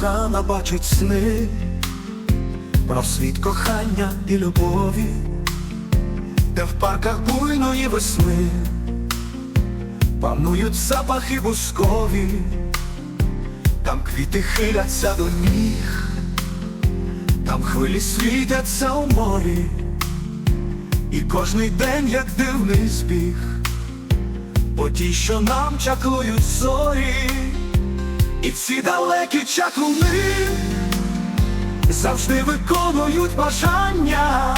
кохана бачить сни, про світ кохання і любові, де в парках буйної весни панують запахи бускові, там квіти хиляться до ніг, там хвилі світяться у морі, і кожний день, як дивний збіг, по тій, що нам чаклують зорі, і ці далекі чаклуни завжди виконують бажання.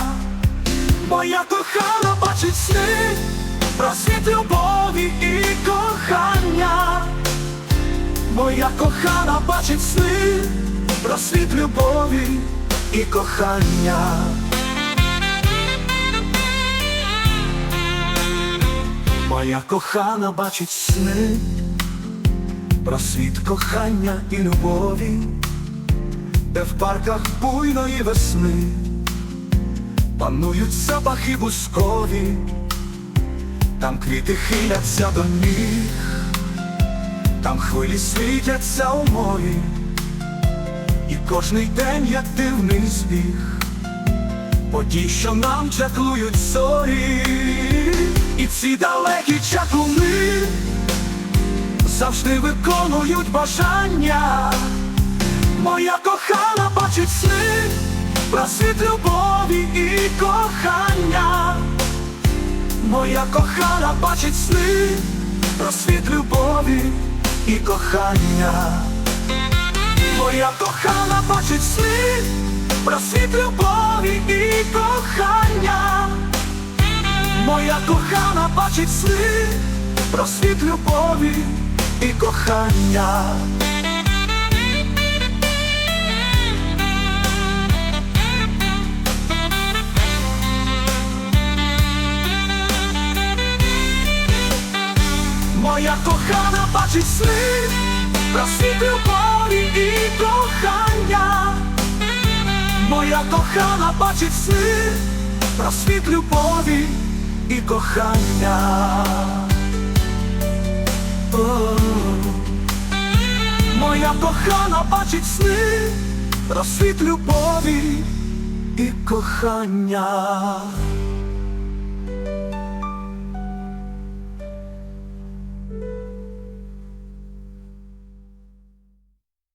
Моя кохана бачить сни про світ любові і кохання. Моя кохана бачить сни про світ любові і кохання. Моя кохана бачить сни про світ кохання і любові, де в парках буйної весни панують запахи бускові, там квіти хиляться до ніг, там хвилі світяться у морі, і кожний день, як дивний збіг, подій, що нам чаклують зорі, і ці далекі чаклуни завжди виконують бажання. Моя кохана бачить сни про світ любові і кохання. Моя кохана бачить сни про світ любові і кохання. Моя кохана бачить сни про світ любові і кохання. Моя кохана бачить сни про світ любові і кохання. Моя кохана бачить сни про світ любові і кохання. Моя кохана бачить сни про світ любові і кохання. Моя кохана бачить сни розсвіт любові і кохання.